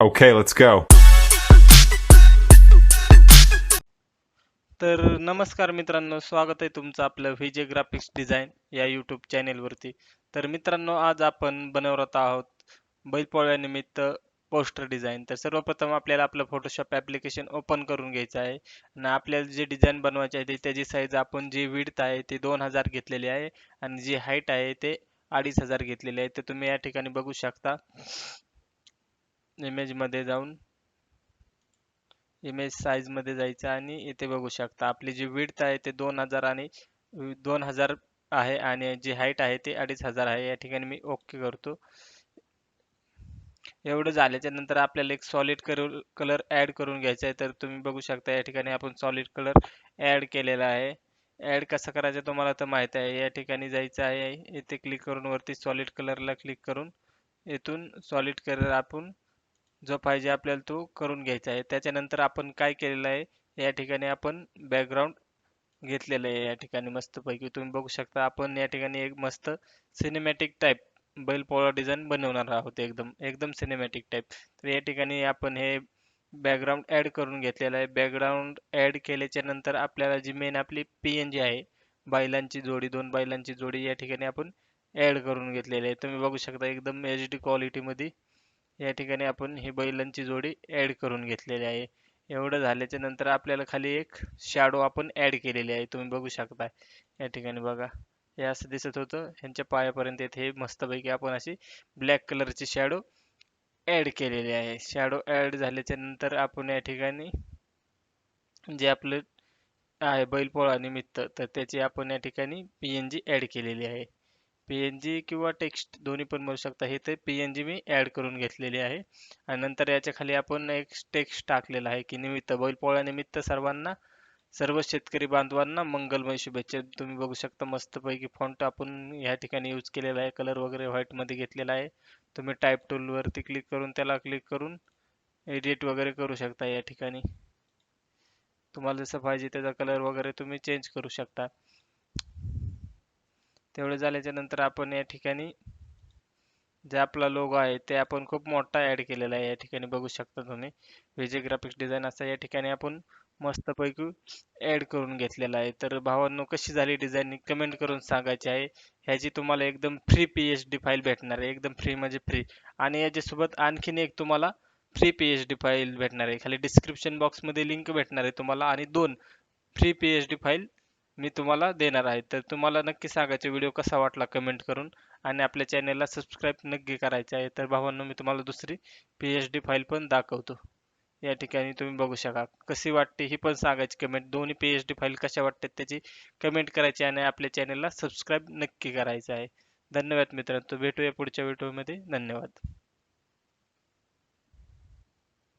Okay let's go तर नमस्कार मित्रांनो स्वागत आहे तुमचं आपलं व्हिजे ग्राफिक्स डिझाईन या यूट्यूब चॅनेलवरती तर मित्रांनो आज आपण बनवत आहोत बैलपोळ्यानिमित्त पोस्टर डिझाईन तर सर्वप्रथम आपल्याला आपलं फोटोशॉप ॲप्लिकेशन ओपन करून घ्यायचं आहे आणि आपल्याला जे डिझाईन बनवायचे आहे ते त्याची साईज आपण जी विड्थ आहे ते दोन हजार घेतलेली आहे आणि जी हाईट आहे ते अडीच हजार घेतलेली आहे. ते तुम्ही या ठिकाणी बघू शकता. इमेजमध्ये जाऊन इमेज साईजमध्ये जायचं आणि इथे बघू शकता. आपली जी विड्थ आहे ते दोन हजार आणि दोन हजार आहे आणि जी हाईट आहे ते अडीच हजार आहे. या ठिकाणी मी ओके करतो. एवढं झाल्याच्यानंतर आपल्याला एक सॉलिड कलर ऍड करून घ्यायचा आहे. तर तुम्ही बघू शकता या ठिकाणी आपण सॉलिड कलर ऍड केलेला आहे. ऍड कसं करायचं तुम्हाला तर माहीत आहे. या ठिकाणी जायचं आहे. इथे क्लिक करून वरती सॉलिड कलरला क्लिक करून येथून सॉलिड कलर आपण जो पाहिजे आपल्याला तो करून घ्यायचा आहे. त्याच्यानंतर आपण काय केलेलं आहे या ठिकाणी आपण बॅकग्राऊंड घेतलेलं आहे. या ठिकाणी मस्तपैकी तुम्ही बघू शकता आपण या ठिकाणी एक मस्त सिनेमॅटिक टाईप बैलपोळा डिझाईन बनवणार आहोत एकदम एकदम सिनेमॅटिक टाईप तर या ठिकाणी आपण हे बॅकग्राऊंड ॲड करून घेतलेलं आहे. बॅकग्राऊंड ॲड केल्याच्यानंतर आपल्याला जी मेन आपली पी एन जी आहे बैलांची जोडी दोन बैलांची जोडी या ठिकाणी आपण ॲड करून घेतलेली आहे. तुम्ही बघू शकता एकदम एच डी क्वालिटीमध्ये या ठिकाणी आपण ही बैलांची जोडी ॲड करून घेतलेली आहे. एवढं झाल्याच्यानंतर आपल्याला खाली एक शॅडो आपण ॲड केलेली आहे. तुम्ही बघू शकता या ठिकाणी बघा. हे असं दिसत होतं. ह्यांच्या पायापर्यंत येथे मस्तपैकी आपण अशी ब्लॅक कलरची शॅडो ॲड केलेली आहे. शॅडो ॲड झाल्याच्यानंतर आपण या ठिकाणी जे आपलं आहे बैलपोळा निमित्त तर त्याची आपण या ठिकाणी पी एन जी ॲड केलेली आहे. पी एन जी किंवा टेक्स्ट दोन्ही पण म्हणू शकता. हे ते पी एन जी मी ॲड करून घेतलेली आहे. आणि नंतर याच्या खाली आपण एक टेक्स्ट टाकलेला आहे की निमित्त बैलपोळ्यानिमित्त सर्वांना सर्व शेतकरी बांधवांना मंगलमय शुभेच्छा. तुम्ही बघू शकता मस्तपैकी फॉन्ट आपण ह्या ठिकाणी यूज केलेला आहे. कलर वगैरे व्हाईटमध्ये घेतलेला आहे. तुम्ही टाईप टूलवरती क्लिक करून त्याला क्लिक करून एडिट वगैरे करू शकता या ठिकाणी. तुम्हाला जसं पाहिजे त्याचा कलर वगैरे तुम्ही चेंज करू शकता. तेवढं झाल्याच्यानंतर आपण या ठिकाणी जे आपला लोगो आहे ते आपण खूप मोठा ॲड केलेला आहे. या ठिकाणी बघू शकता तुम्ही. विजय ग्राफिक्स डिझाईन असा या ठिकाणी आपण मस्तपैकी ॲड करून घेतलेला आहे. तर भावांनो कशी झाली डिझाईन कमेंट करून सांगायची आहे. ह्याची तुम्हाला एकदम free P H D file भेटणार आहे. एकदम फ्री म्हणजे फ्री आणि याच्यासोबत आणखीन एक तुम्हाला free P H D file भेटणार आहे. खाली डिस्क्रिप्शन बॉक्समध्ये लिंक भेटणार आहे तुम्हाला. आणि दोन free P H D file मी तुम्हाला देणार आहे. तर तुम्हाला नक्की सांगायचं व्हिडिओ कसा वाटला कमेंट करून आणि आपल्या चॅनेलला सबस्क्राईब नक्की करायचे आहे. तर भावांनो मी तुम्हाला दुसरी पी एच डी फाईल पण दाखवतो. या ठिकाणी तुम्ही बघू शका कशी वाटते ही पण सांगायची कमेंट दोन्ही पी एच डी फाईल कशा वाटतात त्याची कमेंट करायची आणि आपल्या चॅनेलला सबस्क्राईब नक्की करायचं आहे. धन्यवाद मित्रांनो. भेटूया पुढच्या व्हिडिओमध्ये धन्यवाद.